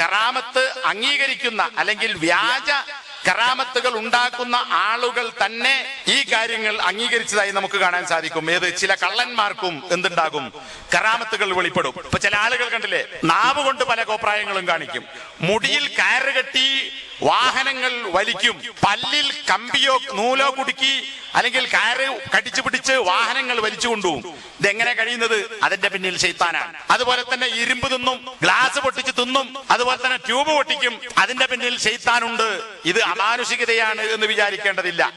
കറാമത്ത് അംഗീകരിക്കുന്ന അല്ലെങ്കിൽ വ്യാജ കറാമത്തുകൾ ഉണ്ടാക്കുന്ന ആളുകൾ തന്നെ ഈ കാര്യങ്ങൾ അംഗീകരിച്ചതായി നമുക്ക് കാണാൻ സാധിക്കും. ഏത്? ചില കള്ളന്മാർക്കും എന്തുണ്ടാകും? കറാമത്തുകൾ വെളിപ്പെടും. ഇപ്പൊ ചില ആളുകൾ കണ്ടില്ലേ? നാവ് കൊണ്ട് പല കോപ്രായങ്ങളും കാണിക്കും. മുടിയിൽ കയറ് കെട്ടി വാഹനങ്ങൾ വലിക്കും. പല്ലിൽ കമ്പിയോ നൂലോ കുടുക്കി അല്ലെങ്കിൽ കയറ് കടിച്ചു പിടിച്ച് വാഹനങ്ങൾ വലിച്ചു കൊണ്ടുപോകും. ഇതെങ്ങനെ കഴിയുന്നത്? അതിന്റെ പിന്നിൽ ചെയ്ത്താനാണ് അതുപോലെ തന്നെ ഇരുമ്പ് തിന്നും ഗ്ലാസ് പൊട്ടിച്ച് തിന്നും അതുപോലെ തന്നെ ട്യൂബ് പൊട്ടിക്കും. അതിന്റെ പിന്നിൽ ചെയ്ത്താനുണ്ട് ഇത് അമാനുഷികതയാണ് എന്ന് വിചാരിക്കേണ്ടതില്ല.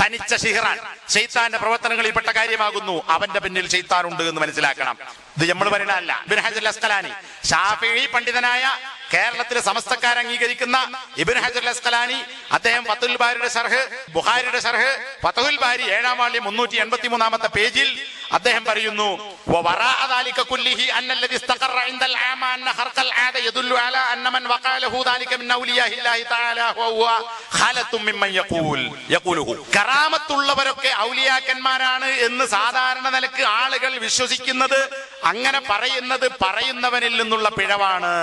തനിച്ച ഷിഹ്റാൻ ചെയ്ത്താന്റെ പ്രവർത്തനങ്ങളിൽപ്പെട്ട കാര്യമാകുന്നു. അവന്റെ പിന്നിൽ ഉണ്ട് എന്ന് മനസ്സിലാക്കണം. ഇത് നമ്മൾ പറയണല്ല ഇബ്ൻ അസ്കലാനി. ഷാഫി പണ്ഡിതനായ കേരളത്തിലെ സമസ്തക്കാർ അംഗീകരിക്കുന്ന ഇബിൻ ഹജർ അസ്കലാനി അദ്ദേഹം ഫത്തുൽ ബാരിയുടെ സർഹ് ബുഖാരിയുടെ ഷർഹ് ഫത്തുൽ ബാരി ഏഴാം വാള്യം മുന്നൂറ്റി എൺപത്തി മൂന്നാമത്തെ പേജിൽ അദ്ദേഹം പറയുന്നു കറാമത്തുള്ളവരൊക്കെ ഔലിയാക്കന്മാരാണ് എന്ന് സാധാരണ നിലയ്ക്ക് ആളുകൾ വിശ്വസിക്കുന്നത് അങ്ങനെ പറയുന്നത് പറയുന്നവനിൽ നിന്നുള്ള പിഴവാണ്.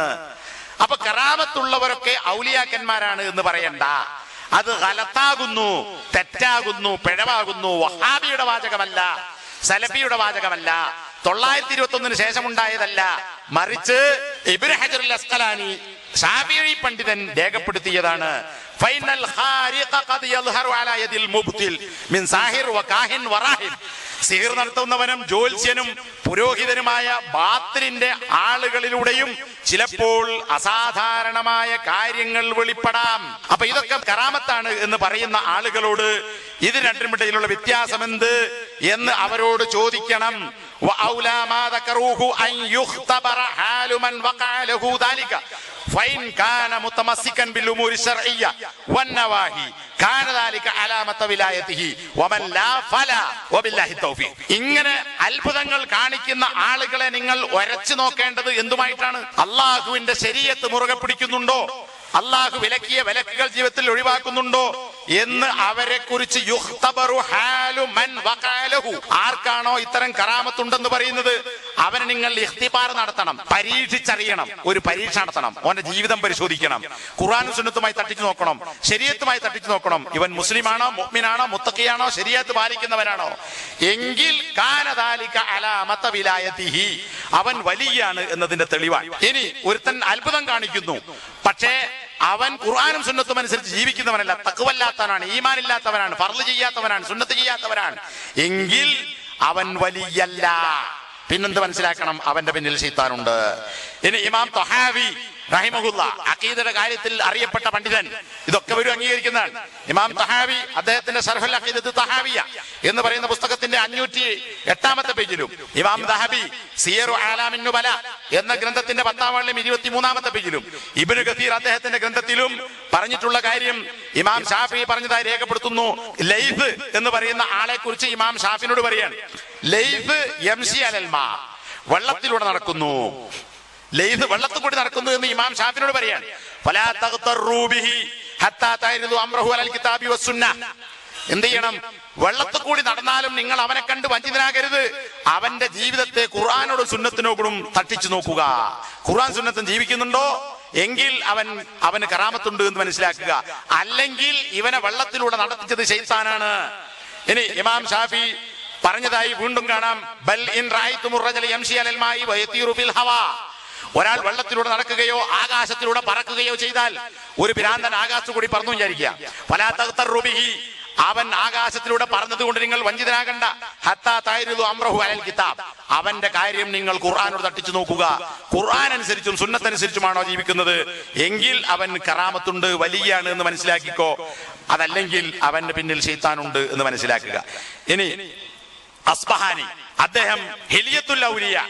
അപ്പൊ കറാമത്തുള്ളവരൊക്കെ ഔലിയാക്കന്മാരാണ് എന്ന് പറയണ്ട. അത് കലത്താകുന്നു തെറ്റാകുന്നു പിഴവാകുന്നു വഹാബിയുടെ വാചകമല്ല. സലഫിയുടെ വാചകമല്ല. തൊള്ളായിരത്തി ഇരുപത്തി ഒന്നിന് ശേഷം ഉണ്ടായതല്ല മറിച്ച് ഇബ്നു ഹജറുൽ അസ്കലാനി ഷാബിഴി പണ്ഡിതൻ രേഖപ്പെടുത്തിയതാണ്. ഫൈനൽ ഖാരിഖ ഖദ് യൽഹറു അലാ യദിൽ മുബ്തിൽ മിൻ സാഹിർ വകാഹിൻ വറാഹിൻ സിഹിർ നടത്തുന്നവനും ജ്യോത്സ്യനും പുരോഹിതനുമായ ബാത്തിലിന്റെ ആളുകളിലൂടെയും ചിലപ്പോൾ അസാധാരണമായ കാര്യങ്ങൾ വെളിപ്പെടാം. അപ്പൊ ഇതൊക്കെ കറാമത്താണ് എന്ന് പറയുന്ന ആളുകളോട് ഇത് രണ്ടിനുമിടയിലുള്ള വ്യത്യാസം എന്ത് എന്ന് അവരോട് ചോദിക്കണം. وأولى ما ذكروه أن يختبر حال من وقع له ذلك فإن كان متمسكا بالأمور الشرعية والنواهي كان ذلك علامة ولايته ومن لا فلا وبالله التوفيق ഇങ്ങനെ അത്ഭുതങ്ങൾ കാണിക്കുന്ന ആളുകളെ നിങ്ങൾ ഒരച്ചു നോക്കേണ്ടത് എന്തുമായിട്ടാണ് അള്ളാഹുവിന്റെ ശരീരത്ത് മുറുകെ പിടിക്കുന്നുണ്ടോ അള്ളാഹു വിലക്കിയ വിലക്കുകൾ ജീവിതത്തിൽ ഒഴിവാക്കുന്നുണ്ടോ എന്ന് അവരെ കുറിച്ച് ആർക്കാണോ ഇത്തരം കറാമത്തുണ്ടെന്ന് പറയുന്നത്? അവന് നിങ്ങൾ ഇഖ്തിബാർ നടത്തണം പരീക്ഷിച്ചറിയണം ഒരു പരീക്ഷ നടത്തണം അവന്റെ ജീവിതം പരിശോധിക്കണം ഖുർആാനും സുന്നത്തുമായി തട്ടിച്ചു നോക്കണം ശരീരത്തുമായി തട്ടിച്ചു നോക്കണം. ഇവൻ മുസ്ലിമാണോ മുഅ്മിനാണോ മുത്തക്കിയാണോ ശരിയത്ത് പാലിക്കുന്നവനാണോ? എങ്കിൽ അവൻ വലിയാണ് എന്നതിന്റെ തെളിവാണ്. ഇനി ഒരുത്തൻ അത്ഭുതം കാണിക്കുന്നു. പക്ഷേ അവൻ ഖുർആാനും സുന്നത്തും അനുസരിച്ച് ജീവിക്കുന്നവനല്ല. തക്കുവല്ലാത്തവനാണ് ഈമാനില്ലാത്തവനാണ് ഫർൾ ചെയ്യാത്തവനാണ് സുന്നത്ത് ചെയ്യാത്തവനാണ്. എങ്കിൽ അവൻ വലിയല്ല. പിന്നെന്ത് മനസ്സിലാക്കണം? അവന്റെ പിന്നിൽ ശൈത്താനുണ്ട്. ഇനി ഇമാം തൊഹാവി റഹിമഹുല്ല അഖീദയുടെ കാര്യത്തിൽ അറിയപ്പെട്ട പണ്ഡിതൻ. ഇതൊക്കെ ഒരു അംഗീകരിക്കുന്നതാണ്. ഇമാം തഹാവി അദ്ദേഹത്തിന്റെ സർഹുൽ അഖീദത്ത് തഹാവിയ എന്ന് പറയുന്ന പുസ്തകത്തിന്റെ അഞ്ഞൂറ്റി എട്ടാമത്തെ പേജിലും ഇമാം ദഹബി സിയറു ആലാമിന്നു ബല എന്ന ഗ്രന്ഥത്തിന്റെ പത്താം വാളിലും ഇരുപത്തി മൂന്നാമത്തെ പേജിലും ഇബിന് ഗസീർ അദ്ദേഹത്തിന്റെ ഗ്രന്ഥത്തിലും പറഞ്ഞിട്ടുള്ള കാര്യം ഇമാം ഷാഫി പറഞ്ഞതായി രേഖപ്പെടുത്തുന്നു. ലൈഫ് എന്ന് പറയുന്ന ആളെ കുറിച്ച് ഇമാം ഷാഫിനോട് പറയാണ്. ലൈഫ് എം സി അലൽമ വെള്ളത്തിലൂടെ നടക്കുന്നു. ലൈഫ് വെള്ളത്തിൽ കൂടി നടക്കുന്നു എന്ന് ഇമാം ഷാഫിനോട് പറയാണ്. എന്ത് ചെയ്യണം? വെള്ളത്തിൽ കൂടി നടന്നാലും നിങ്ങൾ അവനെ കണ്ട് വഞ്ചിതനാകരുത്. അവന്റെ ജീവിതത്തെ ഖുർആാനോടും സുന്നത്തിനോടും തട്ടിച്ചു നോക്കുക. ഖുർആൻ സുന്നത്തും ജീവിക്കുന്നുണ്ടോ? എങ്കിൽ അവൻ അവന് കറാമത്തുണ്ട് എന്ന് മനസ്സിലാക്കുക. അല്ലെങ്കിൽ ഇവനെ വെള്ളത്തിലൂടെ നടത്തിച്ചത് ശൈത്താനാണ്. ഇനി ഇമാം ഷാഫി പറഞ്ഞതായി വീണ്ടും കാണാം. ബൽ ഇൻ റായി തുമുറജലി എം അലൽമായി വയതീറു ഫിൽ ഹവാ. ഒരാൾ വെള്ളത്തിലൂടെ നടക്കുകയോ ആകാശത്തിലൂടെ പറക്കുകയോ ചെയ്താൽ ഒരു ഭ്രാന്തൻ ആകാശത്തു കൂടി പറന്നു വിചാരിക്കുക. ഫലാത്തറുബിഹി അവൻ ആകാശത്തിലൂടെ പറഞ്ഞത് കൊണ്ട് നിങ്ങൾ വഞ്ചിതനാകണ്ട. ഹത്താ തായിരുന്നു അമ്രഹു അലൽ കിതാബ്. അവന്റെ കാര്യം നിങ്ങൾ ഖുർആാനോട് തട്ടിച്ചു നോക്കുക. ഖുർആൻ അനുസരിച്ചും സുന്നത്തനുസരിച്ചുമാണോ ജീവിക്കുന്നത്? എങ്കിൽ അവൻ കറാമത്തുണ്ട് വലിയാണ് എന്ന് മനസ്സിലാക്കിക്കോ. അതല്ലെങ്കിൽ അവന്റെ പിന്നിൽ ഷെയ്ത്താനുണ്ട് എന്ന് മനസ്സിലാക്കുക. ഇനി അസ്ബഹാനി. അദ്ദേഹം ഹിലിയത്തുൽ ഔലിയ.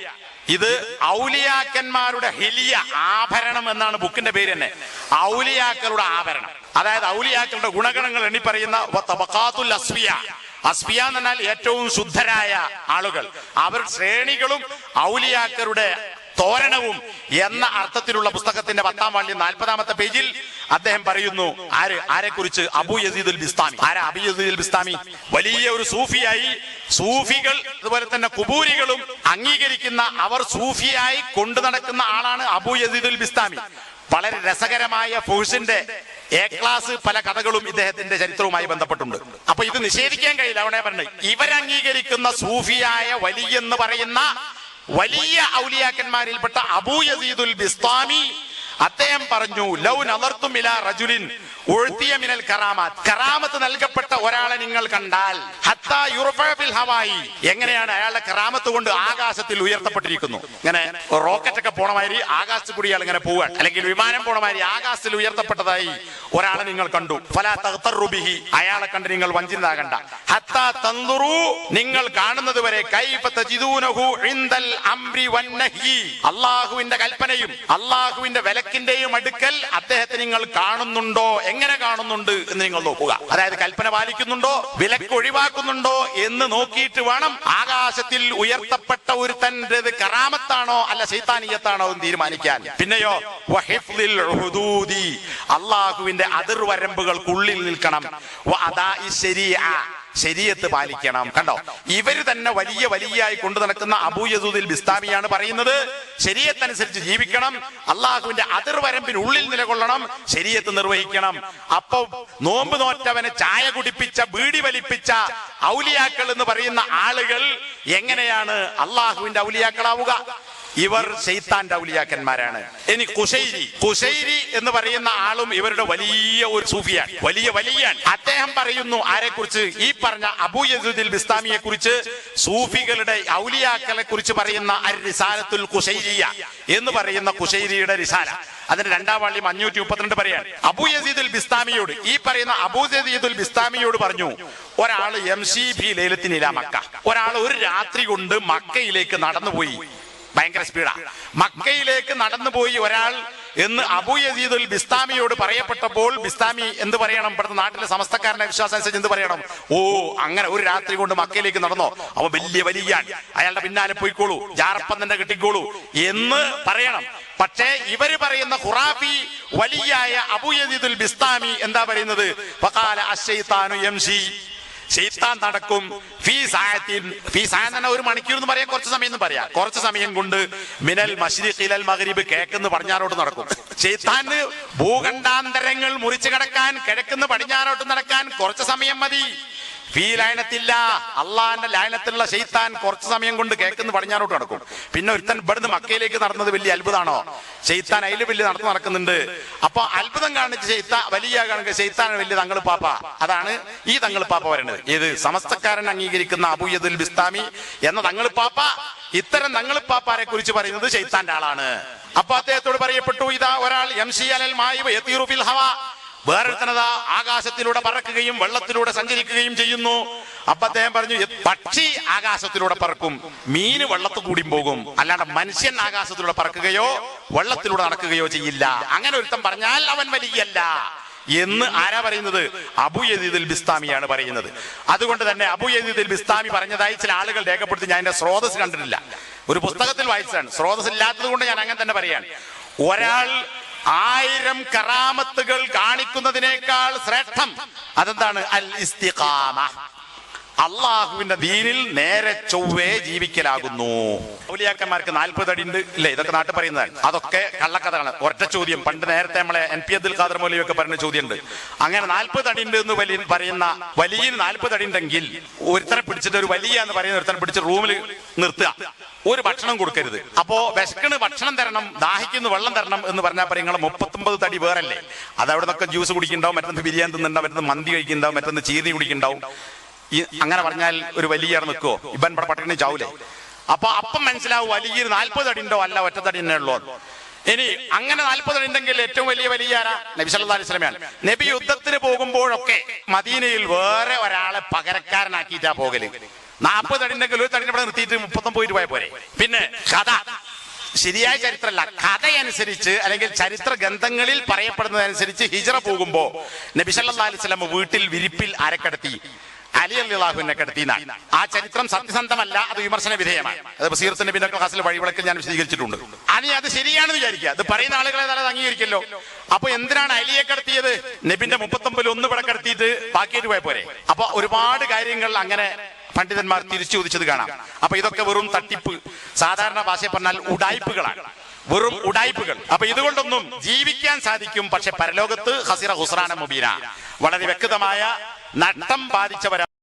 ഇത് ഔലിയാക്കന്മാരുടെ ഹിലിയ ആഭരണം എന്നാണ് ബുക്കിന്റെ പേര് തന്നെ. ഔലിയാക്കളുടെ ആഭരണം. അതായത് ഔലിയാക്കളുടെ ഗുണഗണങ്ങൾ എണ്ണി പറയുന്ന വത്തബഖാത്തുൽ അസ്ഫിയ അസ്ഫിയ എന്ന് പറഞ്ഞാൽ ഏറ്റവും ശുദ്ധരായ ആളുകൾ. അവർ ശ്രേണികളും ഔലിയാക്കളുടെ തോരണവും എന്ന അർത്ഥത്തിലുള്ള പുസ്തകത്തിന്റെ പത്താം വാണ്ടി നാൽപ്പതാമത്തെ പേജിൽ അദ്ദേഹം പറയുന്നു ആര് കുറിച്ച് അബു യസീദുൽ ബിസ്താമി. ആരാ അബു യസീദുൽ ബിസ്താമി? വലിയ ഒരു സൂഫിയായി സൂഫികൾ അതുപോലെ തന്നെ കുബൂരികളും അംഗീകരിക്കുന്ന അവർ സൂഫിയായി കൊണ്ടു നടക്കുന്ന ആളാണ് അബു യസീദുൽ ബിസ്താമി. വളരെ രസകരമായ ഫോഴ്സിന്റെ എ ക്ലാസ് പല കഥകളും ഇദ്ദേഹത്തിന്റെ ചരിത്രവുമായി ബന്ധപ്പെട്ടുണ്ട്. അപ്പൊ ഇത് നിഷേധിക്കാൻ കഴിയില്ല അവിടെ പറഞ്ഞു. ഇവരംഗീകരിക്കുന്ന സൂഫിയായ വലിയെന്ന് പറയുന്ന വലിയ ഔലിയാക്കന്മാരിൽപ്പെട്ട അബൂ യസീദുൽ ബിസ്താമി അദ്ദേഹം പറഞ്ഞു ലൗ നദർത്തും ഇലാ റജുലിൻ. ഒഴുത്തിയ മിനൽ കറാമാത്ത്. കറാമത്ത് നൽകപ്പെട്ട ഒരാളെ നിങ്ങൾ കണ്ടാൽ ഹവായി. എങ്ങനെയാണ് അയാളുടെ കറാമത്ത് കൊണ്ട് ആകാശത്തിൽ ഉയർത്തപ്പെട്ടിരിക്കുന്നു? ഇങ്ങനെ റോക്കറ്റ് ഒക്കെ പോണമാതിരി ആകാശത്ത് കൂടി അയാൾ ഇങ്ങനെ പോവാൻ അല്ലെങ്കിൽ വിമാനം പോണമാതിരി ആകാശത്തിൽ ഉയർത്തപ്പെട്ടതായി ഒരാളെ നിങ്ങൾ കണ്ടു. ഫലാത്തറുബിഹി അയാളെ കണ്ട് നിങ്ങൾ വഞ്ചിതരാകണ്ട ഹത്താ നിങ്ങൾ കാണുന്നത് വരെ അള്ളാഹുവിന്റെ കൽപ്പനയും അള്ളാഹുവിന്റെ വിലക്കിന്റെയും അടുക്കൽ അദ്ദേഹത്തെ നിങ്ങൾ കാണുന്നുണ്ടോ? എങ്ങനെ കാണുന്നുണ്ട് എന്ന് നിങ്ങൾ നോക്കുക. അതായത് കൽപ്പന പാലിക്കുന്നുണ്ടോ? വിലക്ക് ഒഴിവാക്കുന്നുണ്ടോ? എന്ന് നോക്കിയിട്ട് വേണം ആകാശത്തിൽ ഉയർത്തപ്പെട്ട ഒരു തന്റെ കറാമത്താണോ അല്ല ശൈത്താനീയത്താണോ എന്ന് തീരുമാനിക്കാൻ. പിന്നെയോ. അള്ളാഹുവിന്റെ അതിർവരമ്പുകൾക്കുള്ളിൽ നിൽക്കണം. ശരീഅത്ത് പാലിക്കണം. കണ്ടോ? ഇവർ തന്നെ വലിയ വലിയായി കൊണ്ടു നടക്കുന്ന അബൂയസൂദിൽ ബിസ്താമിയാണ് പറയുന്നത്. ശരീരത്തനുസരിച്ച് ജീവിക്കണം. അള്ളാഹുവിന്റെ അതിർവരമ്പിനുള്ളിൽ നിലകൊള്ളണം. ശരീരത്ത് നിർവഹിക്കണം. അപ്പൊ നോമ്പ് നോറ്റവനെ ചായ കുടിപ്പിച്ച ബീഡി വലിപ്പിച്ച ഔലിയാക്കൾ എന്ന് പറയുന്ന ആളുകൾ എങ്ങനെയാണ് അള്ളാഹുവിന്റെ ഔലിയാക്കളാവുക? ഇവർ ശൈത്താന്റെ ഔലിയാക്കന്മാരാണ് ഇനി കുശൈരി കുശൈരി എന്ന് പറയുന്ന ആളും ഇവരുടെ വലിയ ഒരു സൂഫിയാണ്. വലിയ വലിയ അദ്ദേഹം പറയുന്നു ആരെ കുറിച്ച് ഈ പറഞ്ഞ അബൂ ബിസ്താമിയെ കുറിച്ച് സൂഫികളുടെ ഔലിയാക്കളെ കുറിച്ച് പറയുന്ന അർ കുശൈരിയ എന്ന് പറയുന്ന കുശൈരിയുടെ റിസാല. അതിന്റെ രണ്ടാം വാള്യം അഞ്ഞൂറ്റി മുപ്പത്തിരണ്ട് പറയാണ്. അബൂ യസീദുൽ ബിസ്താമിയോട് ഈ പറയുന്ന അബൂ യസീദുൽ ബിസ്താമിയോട് പറഞ്ഞു ഒരാൾ എം സി ബി ലേലത്തിനില മക്ക. ഒരാൾ ഒരു രാത്രി കൊണ്ട് മക്കയിലേക്ക് നടന്നുപോയി. ഭയങ്കര സ്പീഡാ മക്കയിലേക്ക് നടന്നുപോയി ഒരാൾ എന്ന് അബു യസീദുൽ ബിസ്താമിയോട് പറയപ്പെട്ടപ്പോൾ ബിസ്താമി എന്ത് പറയണം? ഇവിടുത്തെ നാട്ടിലെ സമസ്തക്കാരന്റെ വിശ്വാസം അനുസരിച്ച് എന്ത് പറയണം? ഓ അങ്ങനെ ഒരു രാത്രി കൊണ്ട് മക്കയിലേക്ക് നടന്നോ. അവ വലിയ വലിയ അയാളുടെ പിന്നാലെ പോയിക്കോളൂ. ജാറപ്പം തന്നെ കിട്ടിക്കോളൂ എന്ന് പറയണം. പക്ഷേ ഇവർ പറയുന്ന ഖുറാഫി വലിയായ അബു യസീദുൽ ബിസ്താമി എന്താ പറയുന്നത്? ശൈത്താൻ നടക്കും. ഒരു മണിക്കൂർ എന്ന് പറയാം കുറച്ച് സമയം എന്ന് പറയാം. കുറച്ച് സമയം കൊണ്ട് മിനൽ മഷ്രിഖിലൽ മഗ്രിബ് കേക്കെന്ന് പടിഞ്ഞാറോട്ട് നടക്കും. ശൈത്താന് ഭൂഖണ്ഡാന്തരങ്ങൾ മുറിച്ചു കടക്കാൻ കിഴക്കുന്ന് പടിഞ്ഞാറോട്ട് നടക്കാൻ കുറച്ച് സമയം മതി. ഫീ ലയനത്തില്ല. അള്ളാന്റെ ലായനത്തിനുള്ള ശൈത്താൻ കുറച്ച് സമയം കൊണ്ട് കേൾക്കുന്ന പടിഞ്ഞാറോട്ട് നടക്കും. പിന്നെ ഒരുത്തൻ ഇവിടുന്ന് മക്കയിലേക്ക് നടന്നത് വലിയ അത്ഭുതമാണോ? ശൈത്താൻ അതിൽ വലിയ നടന്നു നടക്കുന്നുണ്ട്. അപ്പൊ അത്ഭുതം കാണിച്ച് ശൈത്താൻ വലിയ കാണിച്ച ശൈത്താൻ വലിയ തങ്ങൾ പാപ്പ. അതാണ് ഈ തങ്ങൾ പാപ്പ വരുന്നത് ഏത്? സമസ്തക്കാരൻ അംഗീകരിക്കുന്ന അബൂയദുൽ ബിസ്താമി എന്ന തങ്ങൾ പാപ്പ. ഇത്തരം തങ്ങൾ പാപ്പാരെ കുറിച്ച് പറയുന്നത് ശൈത്താന്റെ ആളാണ്. അപ്പൊ അദ്ദേഹത്തോട് പറയപ്പെട്ടു ഇതാ ഒരാൾ എം സി അലൽ മായി ഹവ. വേറൊരുത്തനത ആകാശത്തിലൂടെ പറക്കുകയും വെള്ളത്തിലൂടെ സഞ്ചരിക്കുകയും ചെയ്യുന്നു. അപ്പൊ അദ്ദേഹം പറഞ്ഞു പക്ഷി ആകാശത്തിലൂടെ പറക്കും മീന് വെള്ളത്തിൽ കൂടി പോകും. അല്ലാണ്ട് മനുഷ്യൻ ആകാശത്തിലൂടെ പറക്കുകയോ വെള്ളത്തിലൂടെ നടക്കുകയോ ചെയ്യില്ല. അങ്ങനെ ഒരുത്തൻ പറഞ്ഞാൽ അവൻ വലിയല്ല. എന്ന് ആരാ പറയുന്നത്? അബു യദീദുൽ ബിസ്താമിയാണ് പറയുന്നത്. അതുകൊണ്ട് തന്നെ അബു യദീദുൽ ബിസ്താമി പറഞ്ഞതായി ചില ആളുകൾ രേഖപ്പെടുത്തി. ഞാൻ എന്റെ സ്രോതസ് കണ്ടിട്ടില്ല. ഒരു പുസ്തകത്തിൽ വായിച്ചതാണ്. സ്രോതസ് ഇല്ലാത്തത് കൊണ്ട് ഞാൻ അങ്ങനെ തന്നെ പറയാണ്. ഒരാൾ ആയിരം കറാമത്തുകൾ കാണിക്കുന്നതിനേക്കാൾ ശ്രേഷ്ഠം അതെന്താണ്? അൽ ഇസ്തിഖാമ അള്ളാഹുവിന്റെ ദീനിൽ നേരെ ചൊവ്വേ ജീവിക്കലാകുന്നു. ഔലിയാക്കന്മാർക്ക് നാൽപ്പത് അടി ഉണ്ട് ഇല്ലേ ഇതൊക്കെ നാട്ടിൽ പറയുന്നതാണ് അതൊക്കെ കള്ളക്കഥകളാണ്. ഒറ്റ ചോദ്യം. പണ്ട് നേരത്തെ നമ്മളെ എൻ. പി അബ്ദുൽ ഖാദർ മൗലിയൊക്കെ പറഞ്ഞ ചോദ്യമുണ്ട്. അങ്ങനെ നാൽപ്പത് അടി ഉണ്ട് എന്ന് വലിയ പറയുന്ന വലിയ നാൽപ്പത് അടി ഉണ്ടെങ്കിൽ ഒരുത്തനെ പിടിച്ചിട്ട് ഒരു വലിയ എന്ന് പറയുന്ന ഒരുത്തനെ പിടിച്ച് റൂമിൽ നിർത്തുക. ഒരു ഭക്ഷണം കൊടുക്കരുത്. അപ്പോ വിശക്കണ് ഭക്ഷണം തരണം ദാഹിക്കുന്നു വെള്ളം തരണം എന്ന് പറഞ്ഞാൽ പറയും നിങ്ങൾ മുപ്പത്തൊമ്പത് തടി വേറല്ലേ? അത് അവിടെ നിന്നൊക്കെ ജ്യൂസ് കുടിക്കുന്നുണ്ടാവും മറ്റൊന്ന് ബിരിയാണി തിന്നുണ്ടാവും മറ്റൊന്ന് മന്തി കഴിക്കുന്നുണ്ടാവും മറ്റൊന്ന് ചീതി കുടിക്കുന്നുണ്ടാവും. ഈ അങ്ങനെ പറഞ്ഞാൽ ഒരു വലിയ നിൽക്കുവോ ഇവൻ പട്ടിണി ചാവൂലേ? അപ്പൊ അപ്പം മനസ്സിലാവും വലിയ നാൽപ്പത് അടി ഉണ്ടോ അല്ല ഒറ്റത്തടി തന്നെ ഉള്ളു. ഇനി അങ്ങനെ നാൽപ്പത് ഉണ്ടെങ്കിൽ ഏറ്റവും വലിയ വലിയ ആരാ? നബി വസല്ലമയാണ് നബി യുദ്ധത്തിന് പോകുമ്പോഴൊക്കെ മദീനയിൽ വേറെ ഒരാളെ പകരക്കാരനാക്കിയിട്ടാ പോകൽ. നാൽപ്പത് അടി ഉണ്ടെങ്കിൽ ഒരു തടിന്റെ ഇവിടെ നിർത്തിയിട്ട് മുപ്പത്തൊമ്പത് രൂപ പോരെ. പിന്നെ കഥ. ശരിയായ ചരിത്രമല്ല. കഥയനുസരിച്ച് അല്ലെങ്കിൽ ചരിത്ര ഗ്രന്ഥങ്ങളിൽ പറയപ്പെടുന്നതനുസരിച്ച് ഹിജറ പോകുമ്പോ നബിസല്ലാ വസല്ലം വീട്ടിൽ വിരിപ്പിൽ അരക്കടത്തി അലി അള്ളാഹുവിനെ കടത്തിനാണ് ആ ചരിത്രം സത്യസന്ധമല്ല അത് വിമർശന വിധേയമാണ്. അത് ബസീറത്തിന്റെ പിന്നെ ക്ലാസ്സിൽ വഴിവിളക്കിൽ ഞാൻ വിശദീകരിച്ചിട്ടുണ്ട്. അനി അത് ശരിയാണെന്ന് വിചാരിക്കുക. അത് പറയുന്ന ആളുകളെ അത് അംഗീകരിക്കല്ലോ അപ്പൊ എന്തിനാണ് അലിയെ കടത്തിയത്? നബിന്റെ മുപ്പത്തൊമ്പതിൽ ഒന്ന് ഇവിടെ കടത്തിയിട്ട് ബാക്കിയിട്ട് പോയ പോരെ. അപ്പൊ ഒരുപാട് കാര്യങ്ങൾ അങ്ങനെ പണ്ഡിതന്മാർ തിരിച്ചു ചോദിച്ചത് കാണാം. അപ്പൊ ഇതൊക്കെ വെറും തട്ടിപ്പ്. സാധാരണ ഭാഷയിൽ പറഞ്ഞാൽ ഉടായ്പകളാണ്. വെറും ഉടായ്പകൾ. അപ്പൊ ഇതുകൊണ്ടൊന്നും ജീവിക്കാൻ സാധിക്കും. പക്ഷെ പരലോകത്ത് ഹസിറ ഹുസ്രാന മുബീന വളരെ വ്യക്തമായ നട്ടം ബാധിച്ചവരാണ്.